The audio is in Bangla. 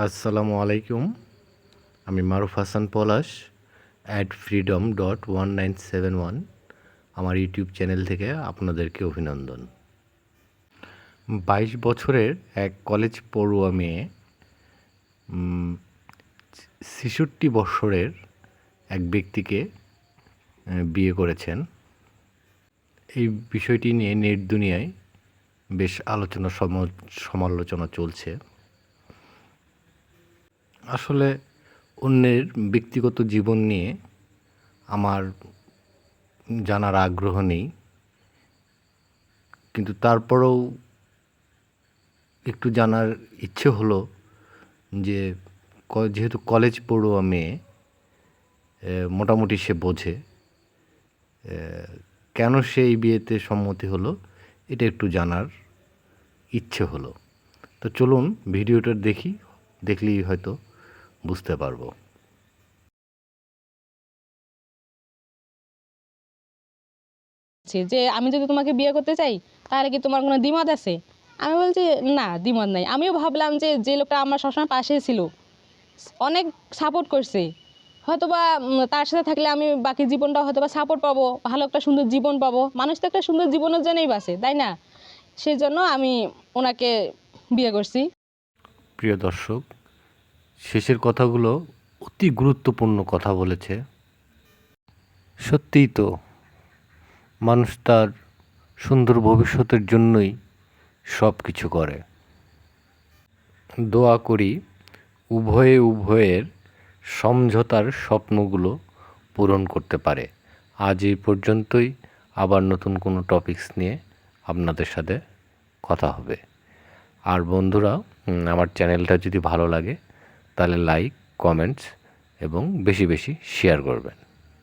আসসালামু আলাইকুম। আমি Maruf Hasan Palash at freedom dot one nine seven one আমার ইউটিউব চ্যানেল থেকে আপনাদেরকে অভিনন্দন। বাইশ বছরের এক কলেজ পড়ুয়া মেয়ে ছেষট্টি বৎসরের এক ব্যক্তিকে বিয়ে করেছেন। এই বিষয়টি নিয়ে নেট দুনিয়ায় বেশ আলোচনা সম- সমালোচনা চলছে। আসলে অন্যের ব্যক্তিগত জীবন নিয়ে আমার জানার আগ্রহ নেই। কিন্তু তারপরেও একটু জানার ইচ্ছে হলো যে যেহেতু কলেজ পড়ুয়া মেয়ে মোটামুটি সে বোঝে কেন সে এই বিয়েতে সম্মতি হলো, এটা একটু জানার ইচ্ছে হলো। তো চলুন ভিডিওটা দেখি, দেখলেই হয়তো বুঝতে পারব। যে আমি যদি তোমাকে বিয়ে করতে চাই তাহলে কি তোমার কোনো দ্বিমত আছে? আমি বলছি না দ্বিমত নাই। আমিও ভাবলাম যে যে লোকটা আমার সবসময় পাশে ছিল অনেক সাপোর্ট করছে। হয়তোবা তার সাথে থাকলে আমি বাকি জীবনটা হয়তোবা সাপোর্ট পাবো ভালো একটা সুন্দর জীবন পাবো। মানুষ তো একটা সুন্দর জীবনের জন্যই বাসে তাই না? সেই জন্য আমি ওনাকে বিয়ে করছি। প্রিয় দর্শক শেষের কথাগুলো অতি গুরুত্বপূর্ণ কথা বলেছে। সত্যিই তো, মানুষ তার সুন্দর ভবিষ্যতের জন্যই সব কিছু করে। দোয়া করি উভয়ে উভয়ের সমঝোতার স্বপ্নগুলো পূরণ করতে পারে। আজ এই পর্যন্তই। আবার নতুন কোনো টপিকস নিয়ে আপনাদের সাথে কথা হবে। আর বন্ধুরা আমার চ্যানেলটা যদি ভালো লাগে তাহলে লাইক কমেন্টস এবং বেশি বেশি শেয়ার করবেন।